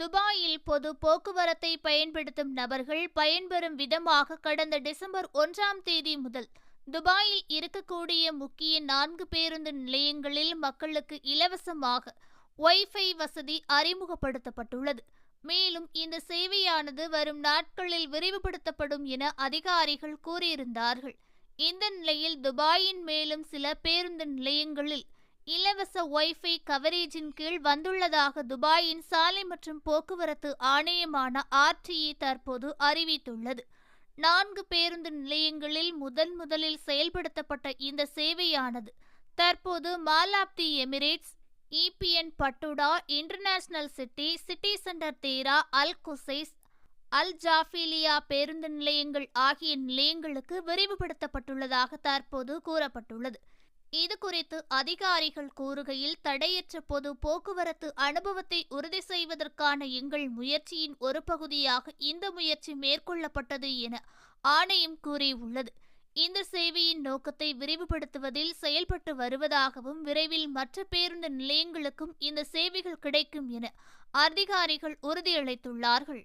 துபாயில் பொது போக்குவரத்தை பயன்படுத்தும் நபர்கள் பயன்பெறும் விதமாக கடந்த டிசம்பர் ஒன்றாம் தேதி முதல் துபாயில் இருக்கக்கூடிய முக்கிய நான்கு பேருந்து நிலையங்களில் மக்களுக்கு இலவசமாக ஒய்ஃபை வசதி அறிமுகப்படுத்தப்பட்டுள்ளது. மேலும் இந்த சேவையானது வரும் நாட்களில் விரிவுபடுத்தப்படும் என அதிகாரிகள் கூறியிருந்தார்கள். இந்த நிலையில் துபாயின் மேலும் சில பேருந்து நிலையங்களில் இலவச ஒய்ஃபை கவரேஜின் கீழ் வந்துள்ளதாக துபாயின் சாலை மற்றும் போக்குவரத்து ஆணையமான ஆர்டிஇ தற்போது அறிவித்துள்ளது. நான்கு பேருந்து நிலையங்களில் முதன் முதலில் செயல்படுத்தப்பட்ட இந்த சேவையானது தற்போது mall of the Emirates Ibn Battuta International City City Centre Deira Al Qusais Al Jafiliya பேருந்து நிலையங்கள் ஆகிய நிலையங்களுக்கு விரிவுபடுத்தப்பட்டுள்ளதாக தற்போது கூறப்பட்டுள்ளது. இது குறித்து அதிகாரிகள் கூறுகையில் தடையற்ற பொது போக்குவரத்து அனுபவத்தை உறுதி செய்வதற்கான எங்கள் முயற்சியின் ஒரு பகுதியாக இந்த முயற்சி மேற்கொள்ளப்பட்டது என ஆணையம் கூறியுள்ளது. இந்த சேவையின் நோக்கத்தை விரிவுபடுத்துவதில் செயல்பட்டு வருவதாகவும் விரைவில் மற்ற பேருந்து நிலையங்களுக்கும் இந்த சேவைகள் கிடைக்கும் என அதிகாரிகள் உறுதியளித்துள்ளார்கள்.